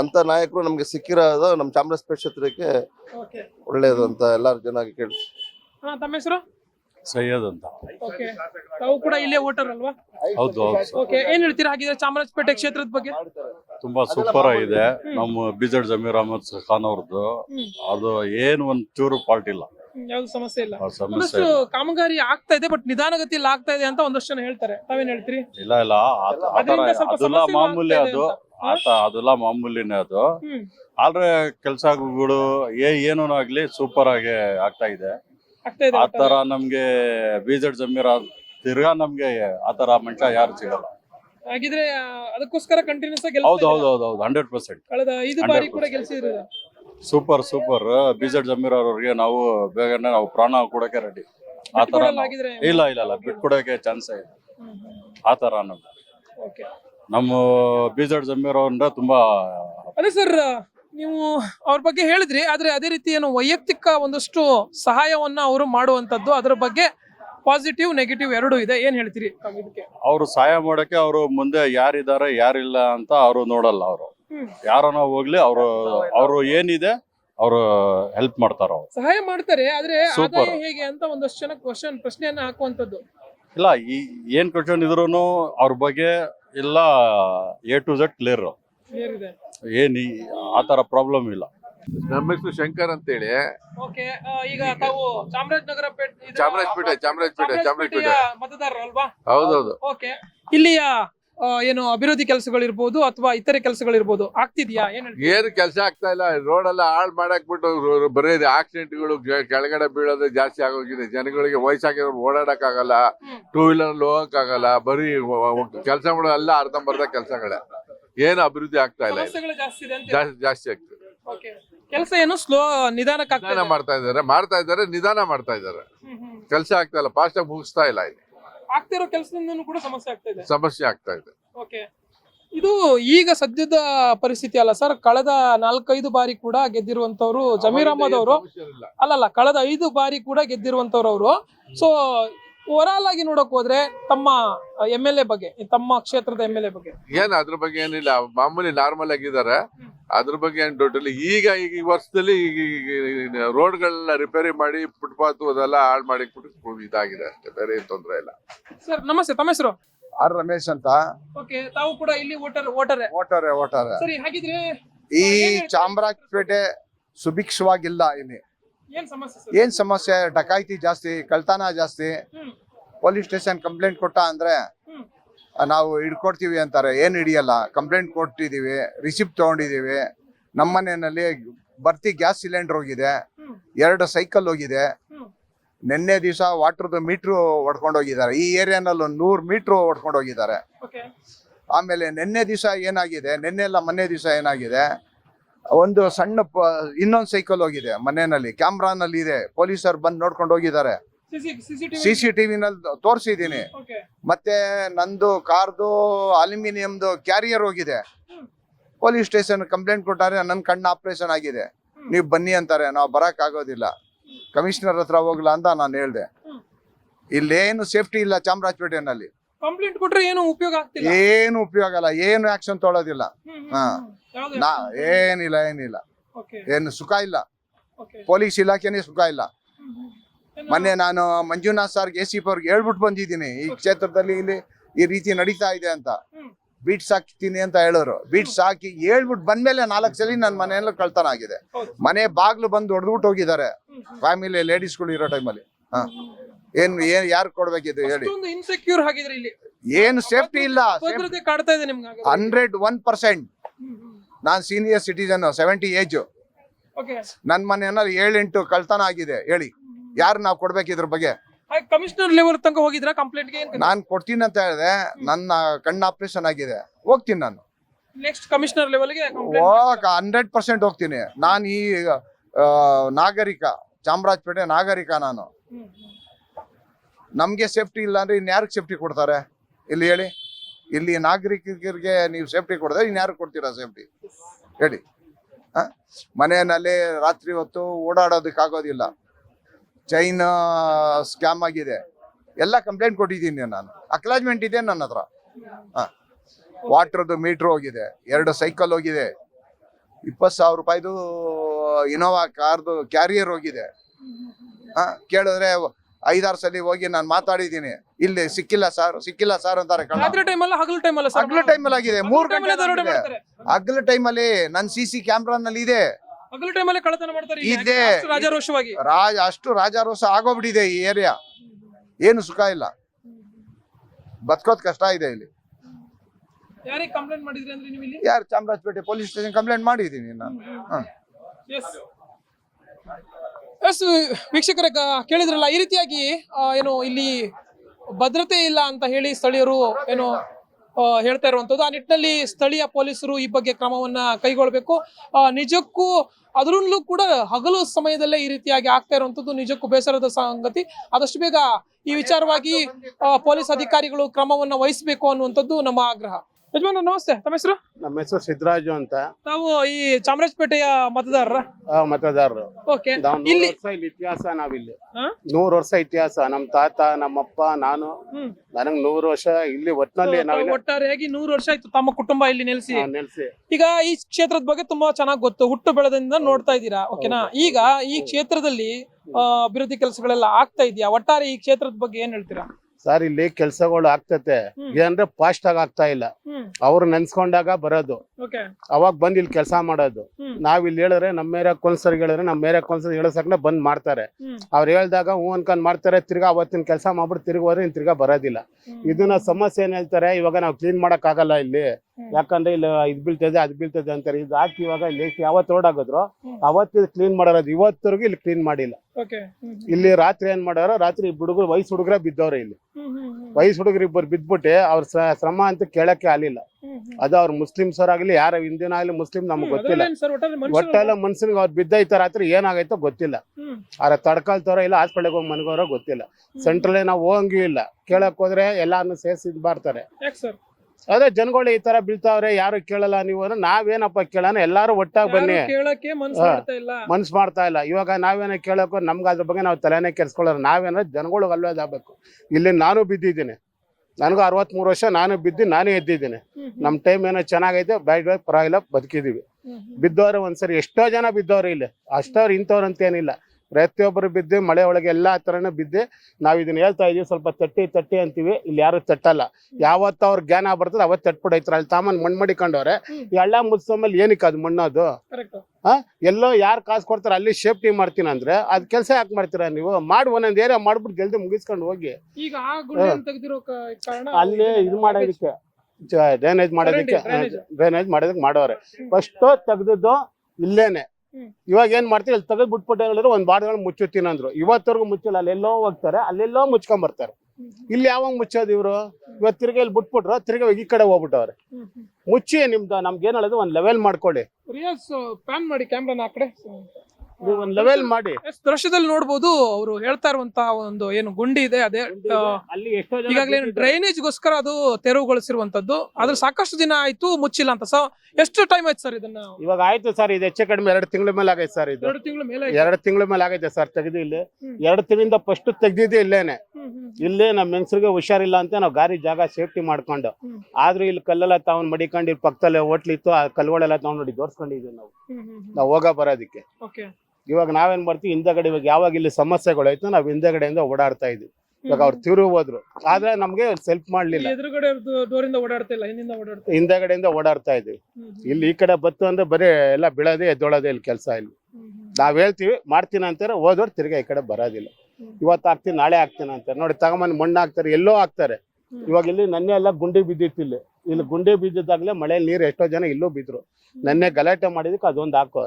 ಅಂತ ನಾಯಕರು ನಮ್ಗೆ ಸಿಕ್ಕಿರೋದು ನಮ್ ಚಾಮರಾಜಪೇಟೆ ಕ್ಷೇತ್ರಕ್ಕೆ ಒಳ್ಳೇದು ಅಂತ ಎಲ್ಲಾರು ಜನ ಕೇಳಿ ತಮ್ಮ ಹೆಸರು? ಸೈಯದ್ ಅಂತ. ಓಕೆ. ತಾವು ಕೂಡ ಇಲ್ಲೇ ವೋಟರ್ ಅಲ್ವಾ ಹೌದು ಹೌದು ಸರ್. ಓಕೆ ಏನ್ ಹೇಳ್ತೀರಾ ಹಾಗಿದ್ರೆ ಚಾಮರಾಜಪೇಟೆ ಕ್ಷೇತ್ರದ ಬಗ್ಗೆ? ತುಂಬಾ ಸೂಪರ್ ಆಗಿದೆ. ನಮ್ಮ ಬಿಜೆಡ್ ಜಮೀರ್ ಅಹಮದ್ ಖಾನ್ ಅವ್ರದ್ದು. ಅದು ಏನು ಒಂದ್ ಚೂರು ಫಾಲ್ಟ್ ಇಲ್ಲ ಯಾವ್ದು ಸಮಸ್ಯೆ ಇಲ್ಲ. ಆ ಸಮಸ್ಯೆ ಒಂದಷ್ಟು ಕಾಮಗಾರಿ ಆಗ್ತಾ ಇದೆ ಬಟ್ ನಿಧಾನಗತಿಯಲ್ಲಿ ಆಗ್ತಾ ಇದೆ ಅಂತ ಒಂದಷ್ಟು ಜನ ಹೇಳ್ತಾರೆ. ತಾವೇನ್ ಹೇಳ್ತೀರಿ? ಇಲ್ಲ ಇಲ್ಲ. ಆ- ಆ ಥರ ಅದರಿಂದ ಸ್ವಲ್ಪ ಅದೆಲ್ಲ ಮಾಮೂಲಿ ಆಗ್ತಾ ಇದೆ ಅದು. ಆತ ಅದೆಲ್ಲ ಮಾಮೂಲಿನೇ ಅದು. ಹ್ಮ್. ಆದ್ರೆ ಕೆಲ್ಸಗಳು ಏ ಏನೂ ಆಗ್ಲಿ ಸೂಪರ್ ಆಗಿ ಆಗ್ತಾ ಇದೆ. ಆ. ತರ ನಮ್ಗೆ ಬಿಜೆಡ್ ಜಮೀರ್ ತಿರ್ಗಾ ನಮ್ಗೆ ಆ ತರ ಮನುಷ್ಯ ಯಾರು ಸಿಗಲ್ಲ. ಹಾಗಿದ್ರೆ ಆ, ಅದಕ್ಕೋಸ್ಕರ ಕಂಟಿನ್ಯೂಸ್ ಆಗಿ ಹೌದು ಹೌದು ಇದ್ದೀರಾ? ಹೌದು ಹೌದು ಹಂಡ್ರೆಡ್ ಪರ್ಸೆಂಟ್ ಕಳೆದ ಐದು ಬಾರಿ ಕೂಡ ಗೆಲ್ಸಿದ್ರು super super B Z Zameer ಅವ್ರಿಗೆ ನಾವು ಬೇಗನೆ ನಾವು ಪ್ರಾಣ ಕೊಡಕ್ಕೆ ರೆಡಿ ಆ ತರ ನಾವು- ಇಲ್ಲ ಇಲ್ಲ ಇಲ್ಲ ಬಿಟ್ಕೊಡಕ್ಕೆ ಚಾನ್ಸ್ ಇದೆ ಆ ತರ ನಮ್ಗೆ ಓಕೆ ನಮ್ಮ ಬಿಜೆಡ್ ಜಮೀರ್ ಅವ್ರಿಂದ ತುಂಬಾ ಅದೇ ಸರ್ ನೀವು ಅವ್ರ ಬಗ್ಗೆ ಹೇಳಿದ್ರಿ ಆದ್ರೆ ಅದೇ ರೀತಿ ಏನು ವೈಯಕ್ತಿಕ ಒಂದಷ್ಟು ಸಹಾಯವನ್ನ ಅವರು ಮಾಡುವಂತದ್ದು ಅದರ ಬಗ್ಗೆ ಪಾಸಿಟಿವ್ ನೆಗೆಟಿವ್ ಎರಡೂ ಇದೆ. ಏನ್ ಹೇಳ್ತೀರಿ ತಮ್ಮ ಇದಕ್ಕೆ? ಅವರು ಸಹಾಯ ಮಾಡಕ್ಕೆ ಅವರು ಮುಂದೆ ಯಾರಿದ್ದಾರೆ ಯಾರಿಲ್ಲ ಅಂತ ಅವರು ನೋಡಲ್ಲ ಅವರು. ಯಾರನ್ನ ಹೋಗ್ಲಿ ಅವರು ಅವರು ಏನಿದೆ ಅವರು ಹೆಲ್ಪ್ ಮಾಡ್ತಾರ ಅವ್ರು. ಸಹಾಯ ಮಾಡ್ತಾರೆ ಆದ್ರೆ Super. ಆದಾಯ ಹೇಗೆ ಅಂತ ಒಂದಷ್ಟು ಜನ ಕ್ವಶನ್ ಪ್ರಶ್ನೆಯನ್ನ ಹಾಕುವಂತದ್ದು ಇಲ್ಲ ಈ ಏನ್ ಕ್ವಶನ್ ಇದ್ರು ಅವ್ರ ಬಗ್ಗೆ ಎಲ್ಲ ಎ ಟು ಝೆಡ್ ಕ್ಲಿಯರ್ ಏನ್ ಆತರ ಆ ತರ ಪ್ರಾಬ್ಲಮ್ ಇಲ್ಲ. ನಮ್ಮ ಹೆಸರು ಶಂಕರ್ ಅಂತೇಳಿ. ಓಕೆ ಈಗ ತಾವು ಚಾಮರಾಜನಗರ ಚಾಮರಾಜಪೇಟೆ ಚಾಮರಾಜಪೇಟೆ ಚಾಮರಾಜಪೇಟೆ. ಮತದಾರರು ಅಲ್ವಾ ಹೌದೌದು ಓಕೆ ಇಲ್ಲಿಯ ಏನು ಅಭಿವೃದ್ಧಿ ಕೆಲಸಗಳಿರ್ಬೋದು ಅಥವಾ ಇತರೆ ಕೆಲಸಗಳಿರ್ಬೋದು ಆಗ್ತಿದ್ಯಾ? ಏನ್ ಹೇಳ್ತೀರಾ? ಏನು ಕೆಲಸ ಆಗ್ತಾ ಇಲ್ಲ. ರೋಡ್ ಎಲ್ಲ ಹಾಳು ಮಾಡಕ್ ಬಿಟ್ಟು ಬರೀ ಆಕ್ಸಿಡೆಂಟ್ಗಳು ಕೆಳಗಡೆ ಬೀಳೋದು ಜಾಸ್ತಿ ಆಗೋಗಿದೆ. ಜನಗಳಿಗೆ ವಯಸ್ಸಾಗಿರೋರು ಓಡಾಡಕ್ಕಾಗಲ್ಲ. ಟೂ ವೀಲರ್ ಹೋಗಕ್ ಆಗಲ್ಲ ಬರೀ ಕೆಲಸ ಮಾಡೋಲ್ಲ ಅರ್ಧಂಬರ್ಧ ಕೆಲಸಗಳೇ. ಏನು ಅಭಿವೃದ್ಧಿ ಆಗ್ತಾ ಇಲ್ಲ. ಸಮಸ್ಯೆಗಳು ಜಾಸ್ತಿ ಇದೆ ಅಂತ ಜಾಸ್ತಿ ಜಾಸ್ತಿ ಆಗ್ತದೆ ಕೆಲಸ ಏನು ಸ್ಲೋ ನಿಧಾನಕ್ಕೆ ಆಗ್ತಾ ನಿಧಾನ ಇದೆ. ಮಾಡ್ತಾ ಇದಾರೆ ಮಾಡ್ತಾ ಇದಾರೆ ನಿಧಾನ ಮಾಡ್ತಾ ಹ್ಮ್, ಹ್ಮ್. ಕೆಲಸ ಆಗ್ತಾ ಇಲ್ಲ ಫಾಸ್ಟ್ ಆಗಿ ಮುಗಿಸ್ತಾ ಇಲ್ಲ ಇಲ್ಲಿ. ಆಗ್ತಿರೋ ಕೆಲಸದಿಂದನೂ ಕೂಡ ಸಮಸ್ಯೆ ಆಗ್ತಾ ಇದೆ? ಸಮಸ್ಯೆ ಆಗ್ತಾ ಇದೆ. ಓಕೆ. ಇದು ಈಗ ಸದ್ಯದ ಪರಿಸ್ಥಿತಿ ಅಲ್ಲ ಸರ್? ಕಳೆದ ನಾಲ್ಕೈದು ಬಾರಿ ಕೂಡ ಗೆದ್ದಿರುವಂತವ್ರು ಜಮೀರ್ ಅಹಮದ್ ಅವರು. ಅಲ್ಲಲ್ಲ ಕಳೆದ ಐದು ಬಾರಿ ಕೂಡ ಗೆದ್ದಿರುವಂತವ್ರು ಅವರು. ಸೊ ಓವರಾಲ್ ಆಗಿ ನೋಡಕ್ ಹೋದ್ರೆ ತಮ್ಮ ಎಂ ಎಲ್ ಎ ಬಗ್ಗೆ ತಮ್ಮ ಕ್ಷೇತ್ರದ ಎಂ ಎಲ್ ಎ ಬಗ್ಗೆ. ಏನ್ ಅದ್ರ ಬಗ್ಗೆ ಏನಿಲ್ಲ ಮಾಮೂಲಿ ನಾರ್ಮಲ್ ಆಗಿದ್ದಾರೆ. ಅದ್ರ ಬಗ್ಗೆ ಏನ್ ಟೋಟಲಿ ಈಗ ಈಗ ಈ ವರ್ಷದಲ್ಲಿ ರೋಡ್ಗಳನ್ನ ರಿಪೇರಿ ಮಾಡಿ ಫುಟ್ಪಾತ್ ಅದೆಲ್ಲ ಹಾಳ್ ಮಾಡಿ ಇದಾಗಿದೆ ಅಷ್ಟೇ. ಬೇರೆ ಏನ್ ತೊಂದ್ರೆ ಇಲ್ಲ. ಸರ್ ನಮಸ್ತೆ. ತಮ್ಮ ಹೆಸರು? ಆರ್ ರಮೇಶ್ ಅಂತ. ಓಕೆ ತಾವು ಕೂಡ ಇಲ್ಲಿ ಓಟರ್ ಓಟರೆ ಓಟರೆ ಸರಿ ಹಾಗಿದ್ರೆ? ಈ ಚಾಮರಾಜಪೇಟೆ ಸುಭಿಕ್ಷವಾಗಿಲ್ಲ ಇಲ್ಲಿ ಏನ್ ಸಮಸ್ಯೆ ಸರ್? ಏನ್ ಸಮಸ್ಯೆ? ಡಕಾಯಿತಿ ಜಾಸ್ತಿ ಕಳ್ತನ ಜಾಸ್ತಿ. ಪೊಲೀಸ್ ಸ್ಟೇಷನ್ ಕಂಪ್ಲೇಂಟ್ ಕೊಟ್ಟ ಅಂದ್ರೆ ನಾವು ಹಿಡ್ಕೊಡ್ತೀವಿ ಅಂತಾರೆ. ಏನ್ ಹಿಡಿಯಲ್ಲ. Complaint ಕೊಟ್ಟಿದೀವಿ receipt ತಗೊಂಡಿದೀವಿ. ನಮ್ಮ ಮನೆಯಲ್ಲಿ ಬರ್ತಿ ಗ್ಯಾಸ್ ಸಿಲಿಂಡರ್ ಹೋಗಿದೆ. ಎರಡು ಸೈಕಲ್ ಹೋಗಿದೆ. ನಿನ್ನೆ ದಿವಸ ವಾಟರ್ದು ಮೀಟ್ರು ಹೊಡ್ಕೊಂಡು ಹೋಗಿದ್ದಾರೆ. ಈ ಏರಿಯಾನಲ್ಲಿ ಒಂದು ನೂರು ಮೀಟ್ರು ಹೊಡ್ಕೊಂಡು ಹೋಗಿದ್ದಾರೆ. ಆಮೇಲೆ ನಿನ್ನೆ ದಿವಸ ಏನಾಗಿದೆ? ನಿನ್ನೆ ಎಲ್ಲ ಮೊನ್ನೆ ದಿವಸ ಏನಾಗಿದೆ? ಒಂದು ಸಣ್ಣ ಇನ್ನೊಂದು ಸೈಕಲ್ ಹೋಗಿದೆ ಮನೆಯಲ್ಲಿ. ಕ್ಯಾಮ್ರಾನಲ್ಲಿ ಇದೆ. ಪೊಲೀಸರು ಬಂದು ನೋಡ್ಕೊಂಡು ಹೋಗಿದ್ದಾರೆ. ಸಿ ಸಿ ಟಿವಿನಲ್ಲಿ ತೋರಿಸಿದ್ದೀನಿ. ಓಕೆ ಮತ್ತೆ ನಂದು ಕಾರ್ದು ಅಲ್ಯೂಮಿನಿಯಂದು ಕ್ಯಾರಿಯರ್ ಹೋಗಿದೆ. ಪೊಲೀಸ್ ಸ್ಟೇಷನ್ ಕಂಪ್ಲೇಂಟ್ ಕೊಟ್ಟಾರೆ ನನ್ನ ಕಣ್ಣು ಆಪರೇಷನ್ ಆಗಿದೆ. ನೀವು ಬನ್ನಿ ಅಂತಾರೆ. ನಾವು ಬರಕ್ ಆಗೋದಿಲ್ಲ. ಕಮಿಷನರ್ ಹತ್ರ ಹೋಗ್ಲಾ ಅಂತ ನಾನು ಹೇಳಿದೆ. ಇಲ್ಲೇನು ಸೇಫ್ಟಿ ಇಲ್ಲ ಚಾಮರಾಜಪೇಟೆನಲ್ಲಿ ಕಂಪ್ಲೇಂಟ್ ಕೊಟ್ರೆ ಏನು ಉಪಯೋಗ ಆಗ್ತಿಲ್ಲ? ಏನು ಉಪಯೋಗ ಇಲ್ಲ ಏನು ಆಕ್ಷನ್ ತೊಳೋದಿಲ್ಲ. ಹಾ. ನಾ ಏನಿಲ್ಲ ಏನಿಲ್ಲ. ಏನು ಸುಖ ಇಲ್ಲ. ಪೊಲೀಸ್ ಇಲಾಖೆನೇ ಸುಖ ಇಲ್ಲ. ಮೊನ್ನೆ ನಾನು ಮಂಜುನಾಥ್ ಸರ್ಗೆ ಎ ಸಿ ಪಿ ಅವ್ರಿಗೆ ಹೇಳ್ಬಿಟ್ಟು ಬಂದಿದ್ದೀನಿ. ಈ ಕ್ಷೇತ್ರದಲ್ಲಿ ಇಲ್ಲಿ ಈ ರೀತಿ ನಡೀತಾ ಇದೆ ಅಂತ. ಬೀಟ್ಸ್ ಹಾಕ್ತೀನಿ ಅಂತ ಹೇಳೋರು. ಬೀಟ್ಸ್ ಹಾಕಿ ಹೇಳ್ಬಿಟ್ಟು ಬಂದ್ಮೇಲೆ ನಾಲ್ಕು ಸಲ ನನ್ನ ಮನೆಯಲ್ಲೂ ಕಳ್ತನ ಆಗಿದೆ. ಮನೆ ಬಾಗ್ಲು ಬಂದು ಹೊಡೆದ್ಬಿಟ್ಟು ಹೋಗಿದ್ದಾರೆ. ಫ್ಯಾಮಿಲಿ ಲೇಡೀಸ್ಗಳು ಇರೋ ಟೈಮಲ್ಲಿ ಹಾ. ಏನ್ ಏನ್ ಯಾರು ಕೊಡ್ಬೇಕಿದ್ರೆ ಹೇಳಿ? ಅಷ್ಟೊಂದು ಇನ್ಸೆಕ್ಯೂರ್ ಆಗಿದ್ರೆ ಇಲ್ಲಿ. ಏನು ಸೇಫ್ಟಿ ಇಲ್ಲ ಭದ್ರತೆ ಕಾಡ್ತಾ ಇದೆ ನಿಮ್ಗೆ ಹಾಗಾದ್ರೆ. Hundred one percent. ನಾನ್ ಸೀನಿಯರ್ ಸಿಟಿಸನ್ ಸೆವೆಂಟಿ ಏಜ್ ನನ್ ನನ್ನ ಮನೆಯಲ್ಲಿ ಏಳೆಂಟು ಕಳ್ತನ ಆಗಿದೆ ಹೇಳಿ. ಯಾರು ನಾವು ಕೊಡ್ಬೇಕು ಇದ್ರ ಬಗ್ಗೆ? ಕಮಿಷನರ್ ಲೆವೆಲ್ ತನಕ ಹೋಗಿದ್ರ? ಕಂಪ್ಲೇಂಟ್ಗೆ ನಾನ್ ಕೊಡ್ತೀನಿ ಅಂತ ಹೇಳಿದೆ ನನ್ನ ಕಣ್ಣು ಆಪರೇಷನ್ ಆಗಿದೆ. ಹೋಗ್ತೀನಿ ನಾನು. ನೆಕ್ಸ್ಟ್ ಕಮಿಷನರ್ ಲೆವೆಲ್ಗೆ ಹೋಗ ಹಂಡ್ರೆಡ್ ಪರ್ಸೆಂಟ್ ಹೋಗ್ತೀನಿ. ನಾನು ಈ ಆ, ನಾಗರಿಕ ಚಾಮರಾಜಪೇಟೆ ನಾಗರಿಕ ನಾನು. ನಮ್ಗೆ ಸೇಫ್ಟಿ ಇಲ್ಲ ಅಂದರೆ ಇನ್ಯಾರಿಗೆ ಸೇಫ್ಟಿ ಕೊಡ್ತಾರೆ? ಇಲ್ಲಿ ಹೇಳಿ. ಇಲ್ಲಿ ನಾಗರಿಕರಿಗೆ ನೀವು ಸೇಫ್ಟಿ ಕೊಡಿದ್ರೆ ಇನ್ಯಾರು ಕೊಡ್ತೀರಾ ಸೇಫ್ಟಿ ಹೇಳಿ? ಮನೆಯಲ್ಲಿ ರಾತ್ರಿ ಹೊತ್ತು ಓಡಾಡೋದಕ್ಕಾಗೋದಿಲ್ಲ ಚೈನ್ ಸ್ಕ್ಯಾಮ್ ಆಗಿದೆ. ಎಲ್ಲ ಕಂಪ್ಲೇಂಟ್ ಕೊಟ್ಟಿದ್ದೀನಿ ನಾನು. ಅಕ್ಲಾಜ್ಮೆಂಟ್ ಇದೆ ನನ್ನ ಹತ್ರ. ವಾಟ್ರದ್ದು ಮೀಟ್ರ್ ಹೋಗಿದೆ. ಎರಡು ಸೈಕಲ್ ಹೋಗಿದೆ. ಇಪ್ಪತ್ತು ಸಾವಿರ ರೂಪಾಯಿದು ಇನೋವಾ ಕಾರ್ದು ಕ್ಯಾರಿಯರ್ ಹೋಗಿದೆ. ಹಾಂ? ಕೇಳಿದ್ರೆ ಐದಾರು ಸಲ ಹೋಗಿ ನಾನು ಮಾತಾಡಿದ್ದೀನಿ. ಇಲ್ಲಿ ಸಿಕ್ಕಿಲ್ಲ ಸರ್ ಸಿಕ್ಕಿಲ್ಲ ಸರ್ ಅಂತಾರೆ ಕಳ್ಳ ರಾತ್ರಿ ಟೈಮ್ ಅಲ್ಲ ಹಗಲು ಟೈಮ್ ಅಲ್ಲ ಸರ್? ಹಗ್ಲು ಟೈಮಲ್ಲಿ ಆಗಿದೆ. ಮೂರು ಟೈಮಲ್ಲಿ ಗಂಟೆ ಟೈಮ್ ಟೈಮಲ್ಲಿ ನನ್ನ ಸಿ ಸಿ ಕ್ಯಾಮ್ರಾನಲ್ಲಿ ಇದೆ. ಹಗಲು ಟೈಮ್ ಅಲ್ಲಿ ಕಳ್ಳತನ ಮಾಡ್ತಾರೆ ಇದೆ. ರಾಜಾರೋಷವಾಗಿ. ರಾಜ ಅಷ್ಟು ರಾಜಾರೋಷ ಆಗೋಗ್ಬಿಟ್ಟಿದೆ ಈ ಏರಿಯಾ ಏನು ಸುಖ ಇಲ್ಲ. ಬದುಕೋದ್ ಕಷ್ಟ ಇದೆ ಇಲ್ಲಿ. ಯಾರಿಗೆ ಕಂಪ್ಲೇಂಟ್ ಮಾಡಿದ್ರಿ ಅಂದ್ರೆ ನೀವು ಇಲ್ಲಿ ಯಾರು ಚಾಮರಾಜಪೇಟೆ ಪೊಲೀಸ್ ಸ್ಟೇಷನ್ ಕಂಪ್ಲೇಂಟ್ ಮಾಡಿದ್ದೀನಿ ನಾನು. ಹ. ಎಸ್, ವೀಕ್ಷಕರ ಕೇಳಿದ್ರಲ್ಲ, ಈ ರೀತಿಯಾಗಿ ಏನು, ಇಲ್ಲಿ ಭದ್ರತೆ ಇಲ್ಲ ಅಂತ ಹೇಳಿ ಸ್ಥಳೀಯರು, ಏನು ಹೇಳ್ತಾ ಇರುವಂತದ್ದು ಆ ನಿಟ್ಟಿನಲ್ಲಿ ಸ್ಥಳೀಯ ಪೊಲೀಸರು ಈ ಬಗ್ಗೆ ಕ್ರಮವನ್ನ ಕೈಗೊಳ್ಳಬೇಕು. ನಿಜಕ್ಕೂ ಅದರಲ್ಲೂ ಕೂಡ ಹಗಲು ಸಮಯದಲ್ಲೇ ಈ ರೀತಿಯಾಗಿ ಆಗ್ತಾ ಇರುವಂತದ್ದು ನಿಜಕ್ಕೂ ಬೇಸರದ ಸಂಗತಿ. ಆದಷ್ಟು ಬೇಗ ಈ ವಿಚಾರವಾಗಿ ಪೊಲೀಸ್ ಅಧಿಕಾರಿಗಳು ಕ್ರಮವನ್ನ ವಹಿಸಬೇಕು ಅನ್ನುವಂಥದ್ದು ನಮ್ಮ ಆಗ್ರಹ. ಯಜಮಾನ ನಮಸ್ತೆ. ತಮ್ಮ ಹೆಸರು? ನಮ್ಮ ಹೆಸರು ಸಿದ್ದರಾಜು ಅಂತ. ನಾವು ಈ ಚಾಮರಾಜಪೇಟೆಯ ಮತದಾರರ? ಆ, ಮತದಾರರು. ಓಕೆ. ನಾವು ನೂರು ಇಲ್ಲಿ ವರ್ಷ ಇಲ್ಲಿ ಇತಿಹಾಸ ನಾವಿಲ್ಲಿ. ನೂರ್ ನೂರು ವರ್ಷ ಇತಿಹಾಸ. ನಮ್ ತಾತ ನಮ್ಮಪ್ಪ ನಾನು. ಹ್ಮ್. ನನಗ್ ನೂರು ವರ್ಷ ಇಲ್ಲಿ ಒಟ್ನಲ್ಲಿ ತಾವು ನಾವಿಲ್ಲಿ ಒಟ್ಟಾರೆಯಾಗಿ ನೂರು ವರ್ಷ ಆಯ್ತು ತಮ್ಮ ಕುಟುಂಬ ಇಲ್ಲಿ ನೆಲೆಸಿ. ನೆಲೆಸಿ. ಈಗ ಈ ಕ್ಷೇತ್ರದ ಬಗ್ಗೆ ತುಂಬಾ ಚೆನ್ನಾಗಿ ಗೊತ್ತು. ಹುಟ್ಟು ಬೆಳೆದಿಂದ ನೋಡ್ತಾ ಇದ್ದೀರಾ? ಓಕೆನಾ? ಈಗ ಈ ಕ್ಷೇತ್ರದಲ್ಲಿ ಆ, ಅಭಿವೃದ್ಧಿ ಕೆಲಸಗಳೆಲ್ಲ ಆಗ್ತಾ ಇದೆಯಾ? ಒಟ್ಟಾರೆ ಈ ಕ್ಷೇತ್ರದ ಬಗ್ಗೆ ಏನ್ ಹೇಳ್ತೀರಾ? ಸರ್ ಇಲ್ಲಿ ಕೆಲ್ಸಗಳು ಆಗ್ತತೆ. ಏನಂದ್ರೆ ಫಾಸ್ಟ್ ಆಗಿ ಆಗ್ತಾ ಇಲ್ಲ. ಅವ್ರು ನೆನ್ಸ್ಕೊಂಡಾಗ ಬರೋದು. ಅವಾಗ ಬಂದ್ ಇಲ್ಲಿ ಕೆಲಸ ಮಾಡೋದು. ನಾವ್ ಇಲ್ಲಿ ಹೇಳಿದ್ರೆ ನಮ್ಮ ಮೇರೆ ಕೌನ್ಸರ್ ಹೇಳಿದ್ರೆ ನಮ್ಮ ಮೇರೆ ಕೌನ್ಸರ್ ಹೇಳಸಕ್ನ ಬಂದ್ ಮಾಡ್ತಾರೆ. ಅವ್ರು ಹೇಳ್ದಾಗ ಹೂ ಅನ್ಕೊಂಡ್ ಮಾಡ್ತಾರೆ ತಿರ್ಗಾ ಅವತ್ತಿನ ಕೆಲಸ ಮಾಡ್ಬಿಟ್ಟು ತಿರ್ಗಿ ಹೋದ್ರೆ ಇನ್ ತಿರ್ಗಾ ಬರೋದಿಲ್ಲ. ಇದನ್ನ ಸಮಸ್ಯೆ ಏನ್ ಹೇಳ್ತಾರೆ ಇವಾಗ ನಾವು ಕ್ಲೀನ್ ಮಾಡಕ್ ಆಗಲ್ಲ ಇಲ್ಲಿ. ಯಾಕಂದ್ರೆ ಇಲ್ಲಿ ಇದ್ ಬೀಳ್ತದೆ ಅದ್ ಬೀಳ್ತದೆ ಅಂತಾರೆ. ಇದು ಹಾಕಿ ಇವಾಗ ಇಲ್ಲಿ ಯಾವತ್ತು ರೋಡ್ ಆಗಿದ್ರು. ಅವತ್ತು ಕ್ಲೀನ್ ಮಾಡೋದು ಇವತ್ತರೆಗೂ ಇಲ್ಲಿ ಕ್ಲೀನ್ ಮಾಡಿಲ್ಲ. ಇಲ್ಲಿ ರಾತ್ರಿ ಏನ್ ಮಾಡ್ಯಾರ ರಾತ್ರಿ ಹುಡುಗರು ವಯಸ್ಸು ಹುಡುಗರ ಬಿದ್ದವ್ರೆ ಇಲ್ಲಿ. ವಯಸ್ಸು ಹುಡುಗರು ಇಬ್ಬರು ಬಿದ್ಬಿಟ್ಟು ಅವ್ರ ಶ್ರಮ ಅಂತ ಕೇಳಕ್ಕೆ ಆಗ್ಲಿಲ್ಲ. ಅದ ಅವ್ರ ಮುಸ್ಲಿಮ್ಸರ್ ಆಗ್ಲಿ ಯಾರ ಹಿಂದಿನ ಆಗ್ಲಿ ಮುಸ್ಲಿಂ ನಮ್ಗೆ ಗೊತ್ತಿಲ್ಲ. ಒಟ್ಟೆಲ್ಲ ಮನ್ಸಿಗೆ ಅವ್ರು ಬಿದ್ದೈತ ರಾತ್ರಿ ಏನಾಗೈತೋ ಗೊತ್ತಿಲ್ಲ. ಅವ್ರ ತರ ಇಲ್ಲ ಹಾಸ್ಪಿಟಲ್ಗೆ ಹೋಗಿ ಮನ್ಗೋರೋ ಗೊತ್ತಿಲ್ಲ. ಸೆಂಟ್ರಲ್ ನಾವು ಹೋಗಂಗೂ ಇಲ್ಲ. ಕೇಳಕ್ ಹೋದ್ರೆ ಎಲ್ಲಾನು ಸೇರಿಸಿದ್ ಬರ್ತಾರೆ. ಅದೇ ಜನಗಳು ಈ ತರ ಬೀಳ್ತಾವ್ರೆ ಯಾರು ಕೇಳಲ್ಲ ನೀವು ಅಂದ್ರೆ ನಾವೇನಪ್ಪ ಕೇಳೋಣ? ಎಲ್ಲಾರು ಒಟ್ಟಾಗಿ ಬನ್ನಿ. ಕೇಳಕ್ಕೆ ಮನ್ಸು ಮಾಡ್ತಾ ಇಲ್ಲ. ಇವಾಗ ನಾವೇನ ಕೇಳಕ್ಕೋ ನಮ್ಗೆ ಅದ್ರ ಬಗ್ಗೆ ನಾವು ತಲೆನೇ ಕೆಡ್ಸ್ಕೊಳ್ಳೋರು ನಾವೇನ ಜನಗಳಿಗೆ ಅಲ್ವೇದಾಗಬೇಕು ಇಲ್ಲಿ ನಾನು ಬಿದ್ದಿದ್ದೀನಿ. ನನಗೂ ಅರವತ್ಮೂರು ವರ್ಷ ನಾನು ಬಿದ್ದು ನಾನೇ ಎದ್ದಿದ್ದೀನಿ. ನಮ್ಮ ಟೈಮ್ ಏನೋ ಚೆನ್ನಾಗೈತೆ ಬ್ಯಾಡ್ ಪರವಾಗಿಲ್ಲ ಬದುಕಿದೀವಿ. ಬಿದ್ದವ್ರೆ ಒಂದ್ಸರಿ ಎಷ್ಟೋ ಜನ ಬಿದ್ದವ್ರೆ ಇಲ್ಲಿ. ಅಷ್ಟವ್ರು ಇಂಥವ್ರು ಅಂತ ಏನಿಲ್ಲ ಪ್ರತಿಯೊಬ್ಬರು ಬಿದ್ದು ಮಳೆ ಒಳಗೆ ಎಲ್ಲಾ ತರನು ಬಿದ್ದು ನಾವು ಇದನ್ನ ಹೇಳ್ತಾ ಇದೀವಿ ಸ್ವಲ್ಪ ತಟ್ಟಿ ತಟ್ಟಿ ಅಂತೀವಿ. ಇಲ್ಲಿ ಯಾರು ತಟ್ಟಲ್ಲ. ಯಾವತ್ತ ಅವ್ರ ಜ್ಞಾನ ಬರ್ತದೆ ಅವತ್ತು ತಟ್ಬಿಡೈತ್ರ ಅಲ್ಲಿ ತಾಮನ್ ಮಣ್ಣು ಮಡಿಕೊಂಡವ್ರೆ. ಈ ಹಳ್ಳ ಮುಚ್ಚಮೇಲೆ ಏನಕ್ಕೆ ಅದು ಮಣ್ಣು ಅದು ಎಲ್ಲೋ ಯಾರು ಕಾಸು ಕೊಡ್ತಾರೆ ಅಲ್ಲಿ ಸೇಫ್ಟಿ ಮಾಡ್ತೀನಿ ಅಂದ್ರೆ ಅದ್ ಕೆಲಸ ಯಾಕೆ ಮಾಡ್ತೀರಾ ನೀವು? ಮಾಡಿ ಒಂದೊಂದ್ ಏರಿಯಾ ಮಾಡ್ಬಿಟ್ಟು ಜಲ್ದಿ ಮುಗಿಸ್ಕೊಂಡು ಹೋಗಿ. ಈಗ ಅಲ್ಲಿ ಇದು ಮಾಡೋದಕ್ಕೆ. ಡ್ರೈನೇಜ್ ಮಾಡೋದಕ್ಕೆ. ಡ್ರೈನೇಜ್ ಮಾಡೋದಕ್ಕೆ ಮಾಡೋರೆ. ಫಸ್ಟ್ ತೆಗ್ದದ್ದು ಇಲ್ಲೇನೆ. ಇವಾಗ ಏನ್ ಮಾಡ್ತೀವಿ ಅಲ್ಲಿ ತೆಗೆದು ಬಿಟ್ಬಿಟ್ಟು ಹೇಳಿದ್ರೆ ಒಂದ್ ವಾರದೊಳಗೆ ಮುಚ್ಚುತ್ತೀನಿ ಅಂದ್ರು. ಇವತ್ತವರೆಗೂ ಮುಚ್ಚಿಲ್ಲ ಅಲ್ಲೆಲ್ಲೋ ಹೋಗ್ತಾರೆ ಅಲ್ಲೆಲ್ಲೋ ಮುಚ್ಕೊಂಡ್ ಬರ್ತಾರೆ ಇಲ್ಲಿ ಯಾವಾಗ ಮುಚ್ಚೋದು ಇವ್ರು? ಇವತ್ ತಿರ್ಗಿ ಇಲ್ಲಿ ಬಿಟ್ಬಿಟ್ರು ತಿರ್ಗಿ ಈ ಕಡೆ ಹೋಗ್ಬಿಟ್ಟವ್ರೆ. ಮುಚ್ಚಿ ನಿಮ್ದು ನಮ್ಗೆ ಏನ್ ಹೇಳೋದು ಒಂದ್ ಲೆವೆಲ್ ಮಾಡ್ಕೊಳ್ಳಿ. ಪ್ಯಾನ್ ಮಾಡಿ ಕ್ಯಾಮ್ರಾನ ಆ ಕಡೆ. ನೀವು ಒಂದ್ ಲೆವೆಲ್ ಮಾಡಿ. ದೃಶ್ಯದಲ್ಲಿ ನೋಡಬಹುದು ಅವರು ಹೇಳ್ತಾ ಇರುವಂತ ಒಂದು ಏನು ಗುಂಡಿ ಇದೆ ಅದೇ ಅಲ್ಲಿ ಎಷ್ಟೋ ಜನ ಈಗಾಗಲೇ ಡ್ರೈನೇಜ್ ಗೋಸ್ಕರ ಅದು ತೆರವುಗೊಳಿಸಿರುವಂತದ್ದು. ಆದ್ರೆ ಸಾಕಷ್ಟು ದಿನ ಆಯ್ತು ಮುಚ್ಚಿಲ್ಲ ಅಂತ. ಸೊ ಎಷ್ಟು ಟೈಮ್ ಆಯ್ತು ಸರ್ ಇದನ್ನ? ಇವಾಗ ಆಯ್ತು ಸರ್ ಇದು ಹೆಚ್ಚು ಕಡಿಮೆ ಎರಡು ತಿಂಗಳ ಮೇಲೆ ಆಗೈತೆ ಸರ್ ಇದು. ಎರಡು ತಿಂಗಳ ಮೇಲೆ ಎರಡು ತಿಂಗಳ ಮೇಲೆ ಆಗೈತೆ ಸರ್ ತೆಗೆದು ಇಲ್ಲಿ. ಎರಡು ತಿಂಗಳಿಂದ ಫಸ್ಟ್ ತೆಗ್ದಿದ್ದೆ ಇಲ್ಲೇನೆ. ಇಲ್ಲೇ ನಮ್ಮ ಹೆಂಗಸರಿಗೆ ಹುಷಾರಿಲ್ಲ ಅಂತ ನಾವು ಗಾರಿ ಜಾಗ ಸೇಫ್ಟಿ ಮಾಡ್ಕೊಂಡು. ಆದ್ರೆ ಇಲ್ಲಿ ಕಲ್ಲೆಲ್ಲ ತಾವ್ ಮಡಿಕೊಂಡು ಇಲ್ಲಿ ಪಕ್ಕದಲ್ಲೇ ಹೋಟ್ಲಿತ್ತು ಆ ಕಲ್ಗಳೆಲ್ಲ ತಗೊಂಡ್ ನೋಡಿ ತೋರ್ಸ್ಕೊಂಡಿದ್ವಿ ನಾವು. ನಾವು ಹೋಗ ಬರೋದಕ್ಕೆ. ಓಕೆ ಇವಾಗ ನಾವೇನ್ ಮಾಡ್ತೀವಿ ಹಿಂದಗಡೆ ಇವಾಗ ಯಾವಾಗ ಇಲ್ಲಿ ಸಮಸ್ಯೆಗಳಾಯ್ತು ನಾವು ಹಿಂದಗಡೆಯಿಂದ ಓಡಾಡ್ತಾ ಇದ್ವಿ ಇವಾಗ ಅವ್ರು ತಿರು ಹೋದ್ರು. ಆದ್ರೆ ನಮ್ಗೆ ಸೆಲ್ಫ್ ಮಾಡ್ಲಿಲ್ಲ. ಎದುರುಗಡೆ ಡೋರಿಂದ ಓಡಾಡ್ತಾ ಇಲ್ಲ ಹಿಂದಿಂದ ಓಡಾಡ್ತಾ ಹಿಂದಗಡೆಯಿಂದ ಓಡಾಡ್ತಾ ಇದ್ವಿ ಇಲ್ಲಿ ಈ ಕಡೆ ಬತ್ತು ಅಂದ್ರೆ ಬರೀ ಎಲ್ಲ ಬೀಳೋದೇ ಎದ್ದೊಳದೆ ಇಲ್ಲಿ ಕೆಲಸ ಇಲ್ಲಿ. ನಾವ್ ಹೇಳ್ತೀವಿ ಮಾಡ್ತೀನಿ ಅಂತಾರೆ ಹೋದವ್ರು ತಿರ್ಗಾ ಈ ಕಡೆ ಬರೋದಿಲ್ಲ. ಇವತ್ ಇವತ್ತು ಹಾಕ್ತೀನಿ ನಾಳೆ ಹಾಕ್ತೀನಿ ಅಂತಾರೆ. ನೋಡಿ ತಗೊಂಬಂದು ಮಣ್ಣು ಹಾಕ್ತಾರೆ ಎಲ್ಲೋ ಹಾಕ್ತಾರೆ. ಇವಾಗ ಇಲ್ಲಿ ನನ್ನೆ ಎಲ್ಲ ಗುಂಡಿ ಬಿದ್ದಿತ್ತು ಇಲ್ಲಿ. ಇಲ್ಲಿ ಗುಂಡಿ ಬಿದ್ದಿದ್ದಾಗಲೇ ಮಳೆಯಲ್ಲಿ ನೀರು ಎಷ್ಟೋ ಜನ ಇಲ್ಲೂ ಬಿದ್ರು. ನನ್ನೆ ಗಲಾಟೆ ಮಾಡಿದಕ್ಕೆ ಅದೊಂದು ಹಾಕೋ.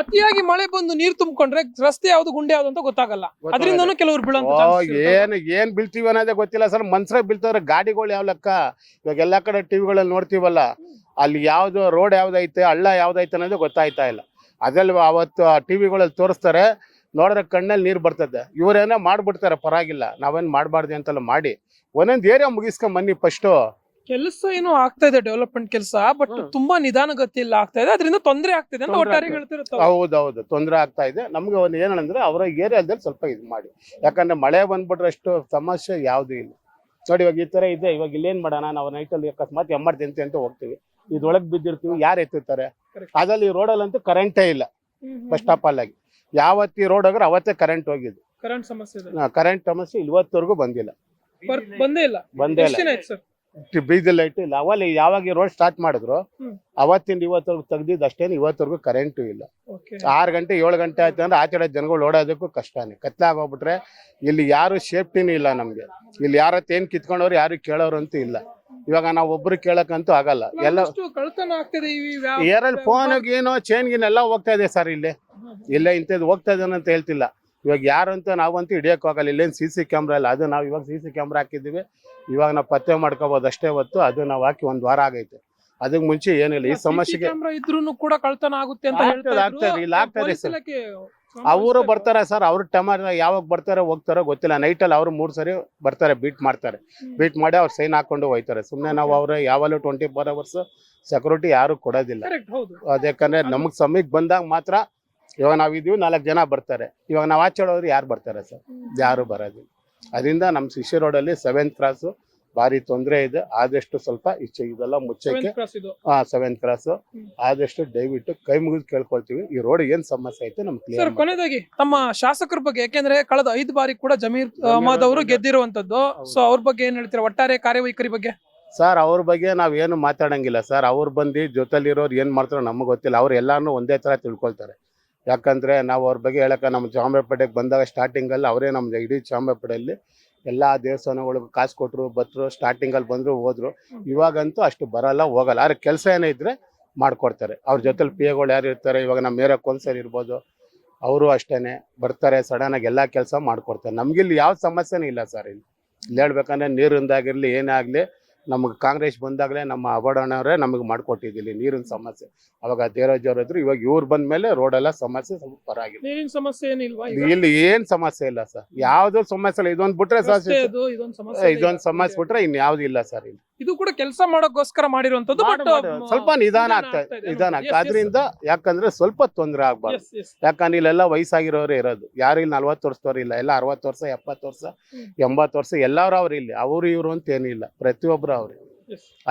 ಅತಿಯಾಗಿ ಮಳೆ ಬಂದು ನೀರ್ ತುಂಬಿಕೊಂಡ್ರೆ ರಸ್ತೆ ಯಾವ್ದು ಗುಂಡೆ ಯಾವ್ದು ಅಂತ ಗೊತ್ತಾಗಲ್ಲ. ಅದರಿಂದನೂ ಕೆಲವರು ಬೀಳಂತ. ಏನ್ ಏನ್ ಬೀಳ್ತೀವಿ ಅನ್ನೋದೇ ಗೊತ್ತಿಲ್ಲ ಸರ್. ಮನ್ಸರ ಬೀಳ್ತವ್ರೆ ಗಾಡಿಗಳು ಯಾವ ಲೆಕ್ಕ? ಇವಾಗ ಎಲ್ಲಾ ಕಡೆ ಟಿವಿಗಳಲ್ಲಿ ನೋಡ್ತೀವಲ್ಲ ಅಲ್ಲಿ ಯಾವ್ದು ರೋಡ್ ಯಾವ್ದೈತೆ ಹಳ್ಳ ಯಾವ್ದೈತೆ ಅನ್ನೋದು ಗೊತ್ತಾಯ್ತಾ ಇಲ್ಲ. ಅದ್ರಲ್ಲಿ ಅವತ್ತು ಆ ಟಿವಿಗಳಲ್ಲಿ ತೋರಿಸ್ತಾರೆ ನೋಡಿದ್ರೆ ಕಣ್ಣಲ್ಲಿ ನೀರ್ ಬರ್ತದೆ. ಇವ್ರೇನೋ ಮಾಡ್ಬಿಡ್ತಾರೆ ಪರವಾಗಿಲ್ಲ. ನಾವೇನ್ ಮಾಡ್ಬಾರ್ದು ಅಂತೆಲ್ಲ ಮಾಡಿ. ಒಂದೊಂದ್ ಏರಿಯಾ ಮುಗಿಸ್ಕೊಂಡ್ ಬನ್ನಿ ಫಸ್ಟ್ ಕೆಲಸ ಏನೋ ಆಗ್ತಾ ಇದೆ ಡೆವಲಪ್ಮೆಂಟ್ ಕೆಲಸ ಬಟ್. ತುಂಬಾ ನಿಧಾನಗತಿಯಲ್ಲಿ ಆಗ್ತಾ ಇದೆ. ಅದರಿಂದ ತೊಂದರೆ ಆಗ್ತಿದೆ ಅಂತ ತೊಂದ್ರೆ ಒಟ್ಟಾರೆ. ಹೌದು ಹೌದೌದು ತೊಂದರೆ ಆಗ್ತಾ ಇದೆ. ನಮ್ಗೆ ಒಂದು ಏನಂದ್ರೆ ಅವರ ಏರಿಯಾದಲ್ಲಿ ಸ್ವಲ್ಪ ಇದು ಮಾಡಿ. ಯಾಕಂದ್ರೆ ಮಳೆ ಬಂದ್ಬಿಟ್ರೆ ಅಷ್ಟು ಸಮಸ್ಯೆ ಯಾವುದೂ ಇಲ್ಲ. ನೋಡಿ ಇವಾಗ ಈ ತರ ಇದೆ. ಇವಾಗ ಇಲ್ಲೇನ್ ಮಾಡೋಣ? ನಾವು ನೈಟಲ್ಲಿ ಅಕಸ್ಮಾತ್ ಎಮರ್ಜೆನ್ಸಿ ಅಂತ ಹೋಗ್ತೀವಿ. ಇದ್ರೊಳಗೆ ಬಿದ್ದಿರ್ತೀವಿ. ಯಾರು ಎತ್ತಿರ್ತಾರೆ Correct. ಅದ್ರಲ್ಲಿ ಅಲ್ಲಿ ರೋಡಲ್ಲಂತೂ ಕರೆಂಟೇ ಇಲ್ಲ. ಬಸ್ ಸ್ಟಾಪ್ ಆಲ್ ಆಗಿ. ಯಾವತ್ತಿ ರೋಡ್ ಹೋಗ್ರೆ ಅವತ್ತೇ ಕರೆಂಟ್ ಹೋಗಿದ್ದು. ಕರೆಂಟ್ ಸಮಸ್ಯೆ ಇದೆ. ಕರೆಂಟ್ ಸಮಸ್ಯೆ ಇವತ್ತವರೆಗೂ ಬಂದಿಲ್ಲ. ಬರ್- ಬಂದೇ ಇಲ್ಲ. ಬಂದೇ ಎಷ್ಟು ಇಲ್ಲ ದಿನ ಆಯ್ತು ಸರ್? ಬೀದಿ ಲೈಟ್ ಇಲ್ಲ. ಅವಲ್ಲಿ ಯಾವಾಗ ರೋಡ್ ಸ್ಟಾರ್ಟ್ ಮಾಡಿದ್ರು ಅವತ್ತಿಂದ ಇವತ್ತವರೆಗೂ ತೆಗ್ದಿದ್ದು ಅಷ್ಟೇನು ಇವತ್ತವರೆಗೂ ಕರೆಂಟು ಇಲ್ಲ. ಆರು ಗಂಟೆ ಏಳು ಗಂಟೆ ಆಯ್ತು ಅಂದ್ರೆ ಆಚೆ ಜನಗಳು ಓಡೋದಕ್ಕೂ ಕಷ್ಟನೇ. ಕತ್ಲಾಗೋಗ್ಬಿಟ್ರೆ ಇಲ್ಲಿ ಯಾರು ಸೇಫ್ಟಿನೂ ಇಲ್ಲ ನಮ್ಗೆ. ಇಲ್ಲಿ ಯಾರ ಏನ್ ಕಿತ್ಕೊಂಡವ್ರು ಯಾರು ಕೇಳೋರು ಅಂತೂ ಇಲ್ಲ. ಇವಾಗ ನಾವು ಒಬ್ರು ಕೇಳಕ್ಕಂತೂ ಆಗಲ್ಲ. ಎಲ್ಲ ಏರಲ್ಲಿ ಫೋನ್ ಏನೋ ಚೈನ್ ಗಿನ್ ಎಲ್ಲ ಹೋಗ್ತಾ ಇದೆ ಸರ್ ಇಲ್ಲಿ. ಇಲ್ಲೇ ಇಂಥದ್ದು ಹೋಗ್ತಾ ಇದ್ದಾನೆ ಅಂತ ಹೇಳ್ತಿಲ್ಲ. ಇವಾಗ ಯಾರಂತ ನಾವಂತೂ ಹಿಡಿಯೋಕ್ಕಾಗಲ್ಲ ಹೋಗಲ್ಲ ಇಲ್ಲೇನು ಸಿ ಸಿ ಕ್ಯಾಮ್ರಾ ಇಲ್ಲ. ಅದು ನಾವು ಇವಾಗ ಸಿ ಸಿ ಕ್ಯಾಮ್ರಾ ಹಾಕಿದ್ದೀವಿ. ಇವಾಗ ನಾವು ಪತ್ತೆ ಮಾಡ್ಕೋಬೋದು ಅಷ್ಟೇ ಹೊತ್ತು ಅದು ನಾವು ಹಾಕಿ ಒಂದು ವಾರ ಆಗೈತೆ. ಅದಕ್ಕೆ ಮುಂಚೆ ಏನಿಲ್ಲ. ಈ ಸಮಸ್ಯೆಗೆ ಕ್ಯಾಮ್ರಾ ಇದ್ರೂನು ಕೂಡ ಕಳ್ತನ ಆಗುತ್ತೆ ಅಂತ ಆಗ್ತದೆ, ಹೇಳ್ತಾ ಆಗ್ತದೆ, ಇದ್ರು. ಇಲ್ಲಿ ಸರ್. ಅವರು ಬರ್ತಾರೆ ಸರ್. ಅವ್ರ ಟೈಮರ್ ಯಾವಾಗ ಬರ್ತಾರೆ ಹೋಗ್ತಾರೋ ಗೊತ್ತಿಲ್ಲ. ನೈಟಲ್ಲಿ ಅವರು ಮೂರು ಸರಿ ಬರ್ತಾರೆ ಬೀಟ್ ಮಾಡ್ತಾರೆ. ಬೀಟ್ ಮಾಡಿ ಅವ್ರು ಸೈನ್ ಹಾಕೊಂಡು ಹೋಗ್ತಾರೆ ಸುಮ್ಮನೆ ನಾವು ಅವ್ರ ಯಾವಾಗಲೂ ಟ್ವೆಂಟಿ ಫೋರ್ ಅವರ್ಸ್ ಸೆಕ್ಯೂರಿಟಿ ಯಾರು ಕೊಡೋದಿಲ್ಲ. ಅದಕ್ಕಂದ್ರೆ ನಮಗ್ ಸಮಯಕ್ಕೆ ಬಂದಾಗ ಮಾತ್ರ ಇವಾಗ ನಾವ್ ಇದೀವಿ ನಾಲ್ಕು ಜನ ಬರ್ತಾರೆ. ಇವಾಗ ನಾವು ಆಚೆ ಹೋದ್ರೆ ಯಾರು ಬರ್ತಾರೆ ಸರ್? ಯಾರು ಬರೋದಿಲ್ಲ. ಅದರಿಂದ ನಮ್ಮ ಶಿಷ್ಯ ರೋಡಲ್ಲಿ ಸೆವೆಂತ್ ಕ್ರಾಸು ಭಾರಿ ತೊಂದರೆ ಇದೆ. ಆದಷ್ಟು ಸ್ವಲ್ಪ ಇಚ್ಛೆ ಇದೆಲ್ಲ ಮುಚ್ಚಕ್ಕೆ ಹಾ ಸೆವೆಂತ್ ಕ್ರಾಸ್. ಆದಷ್ಟು ದಯವಿಟ್ಟು ಕೈ ಮುಗಿದು ಕೇಳ್ಕೊಳ್ತೀವಿ. ಈ ರೋಡ್ ಏನ್ ಸಮಸ್ಯೆ ಐತೆ ನಮ್ಗೆ ಸರ್ ಕ್ಲಿಯರ್ ಕೊನೆಯದಾಗಿ ತಮ್ಮ ಶಾಸಕರ ಬಗ್ಗೆ ಯಾಕೆಂದ್ರೆ ಕಳೆದ ಐದು ಬಾರಿ ಕೂಡ ಜಮೀರ್ ಅಹಮದ್ ಅವರು ಗೆದ್ದಿರುವಂತದ್ದು. ಸೊ ಅವ್ರ ಬಗ್ಗೆ ಏನ್ ಹೇಳ್ತೀರಾ? ಒಟ್ಟಾರೆ ಕಾರ್ಯವೈಖರಿ ಬಗ್ಗೆ. ಸರ್ ಅವ್ರ ಬಗ್ಗೆ ನಾವ್ ಏನು ಮಾತಾಡಂಗಿಲ್ಲ ಸರ್. ಅವ್ರು ಬಂದು ಜೊತೆಲಿರೋರು ಏನ್ ಮಾಡ್ತಾರೋ ನಮಗೆ ಗೊತ್ತಿಲ್ಲ. ಅವ್ರು ಎಲ್ಲಾನು ಒಂದೇ ತರ ತಿಳ್ಕೊಳ್ತಾರೆ. ಯಾಕಂದ್ರೆ ನಾವು ಅವ್ರ ಬಗ್ಗೆ ಹೇಳಕ ನಮ್ಮ ಚಾಮರಾಜಪೇಟೆಗೆ ಬಂದಾಗ ಸ್ಟಾರ್ಟಿಂಗಲ್ಲಿ ಅವರೇ ನಮ್ಮ ಇಡೀ ಚಾಮರಾಜಪೇಟೆಯಲ್ಲಿ ಎಲ್ಲ ದೇವಸ್ಥಾನಗಳಿಗೆ ಕಾಸು ಕೊಟ್ಟರು ಬತ್ತರು ಸ್ಟಾರ್ಟಿಂಗಲ್ಲಿ ಬಂದರು, ಹೋದರು. ಇವಾಗಂತೂ ಅಷ್ಟು ಬರಲ್ಲ, ಹೋಗಲ್ಲ. ಆದ್ರೆ ಕೆಲಸ ಏನೇ ಇದ್ದರೆ ಮಾಡಿಕೊಡ್ತಾರೆ. ಅವ್ರ ಜೊತೆಲಿ ಪಿ ಎಗಳು ಯಾರು ಇರ್ತಾರೆ, ಇವಾಗ ನಮ್ಮ ಮೇರೆ ಕೊನ್ಸರ್ ಇರ್ಬೋದು, ಅವರು ಅಷ್ಟೇ ಬರ್ತಾರೆ ಸಡನ್ನಾಗಿ ಎಲ್ಲ ಎಲ್ಲಾ ಕೆಲಸ ಮಾಡಿಕೊಡ್ತಾರೆ. ನಮಗಿಲ್ಲಿ ಯಾವ ಸಮಸ್ಯೆನೂ ಇಲ್ಲ ಸರ್ ಇಲ್ಲಿ. ಇಲ್ಲಿ ಹೇಳ್ಬೇಕಂದ್ರೆ ನೀರಿಂದಾಗಿರಲಿ, ಏನೇ ಆಗ್ಲಿ ನಮಗೆ ಕಾಂಗ್ರೆಸ್ ಬಂದಾಗಲೇ ನಮ್ಮ ಅವಾರ್ಡನವರೇ ನಮಗೆ ಮಾಡಿಕೊಟ್ಟಿದ್ದಿಲ್ಲ ನೀರಿನ ಸಮಸ್ಯೆ ಅವಾಗ ದೇವರಾಜ್ ಅವ್ರ ಇದ್ರು ಇವಾಗ ಇವ್ರು ಬಂದ ಮೇಲೆ ರೋಡ್ ಎಲ್ಲ ಸಮಸ್ಯೆ ಸ್ವಲ್ಪ ಪರವಾಗಿಲ್ಲ ನೀರಿನ ಸಮಸ್ಯೆ ಏನಿಲ್ವಾ ಈಗ? ಇಲ್ಲಿ ಏನ್ ಸಮಸ್ಯೆ ಇಲ್ಲ ಸರ್ ಯಾವ್ದು ಸಮಸ್ಯೆ ಇಲ್ಲ ಇದೊಂದು ಬಿಟ್ರೆ ರಸ್ತೆ ಸರ್ ಅದು ಇದೊಂದು ಸಮಸ್ಯೆ ಇದೊಂದು ಇದೆ. ಸಮಸ್ಯೆ ಬಿಟ್ರೆ ಇನ್ ಯಾವ್ದು ಇಲ್ಲ ಸರ್ ಇಲ್ಲಿ ಇದು ಕೂಡ ಕೆಲಸ ಮಾಡೋಕ್ಕೋಸ್ಕರ ಮಾಡಿರುವಂತದ್ದು ಬಟ್ ಸ್ವಲ್ಪ ನಿಧಾನ ಆಗ್ತಾ ನಿಧಾನ ಆಗ್ತಾ ಅದರಿಂದ ಯಾಕಂದ್ರೆ ಸ್ವಲ್ಪ ತೊಂದರೆ ಆಗ್ಬಾರ್ದು. ಯಾಕಂದ್ರೆ ಇಲ್ಲೆಲ್ಲ ವಯಸ್ಸಾಗಿರೋರೇ ಇರೋದು. ಯಾರು ಇಲ್ಲಿ ನಲ್ವತ್ತು ವರ್ಷದವ್ರು ಇಲ್ಲ. ಎಲ್ಲ ಅರವತ್ತು ವರ್ಷ ಎಪ್ಪತ್ತು ವರ್ಷ. ಎಂಬತ್ತು ವರ್ಷ ಎಲ್ಲರೂ ಅವ್ರು ಇಲ್ಲಿ. ಅವರು ಇವರು ಅಂತ ಏನಿಲ್ಲ ಪ್ರತಿಯೊಬ್ರು ಅವ್ರಿ.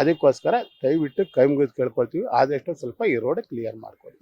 ಅದಕ್ಕೋಸ್ಕರ ದಯವಿಟ್ಟು ಕೈ ಮುಗಿದು ಕೇಳ್ಕೊಳ್ತೀವಿ. ಆದಷ್ಟು ಸ್ವಲ್ಪ ಈ ರೋಡ್ ಕ್ಲಿಯರ್ ಮಾಡ್ಕೊಳ್ಳಿ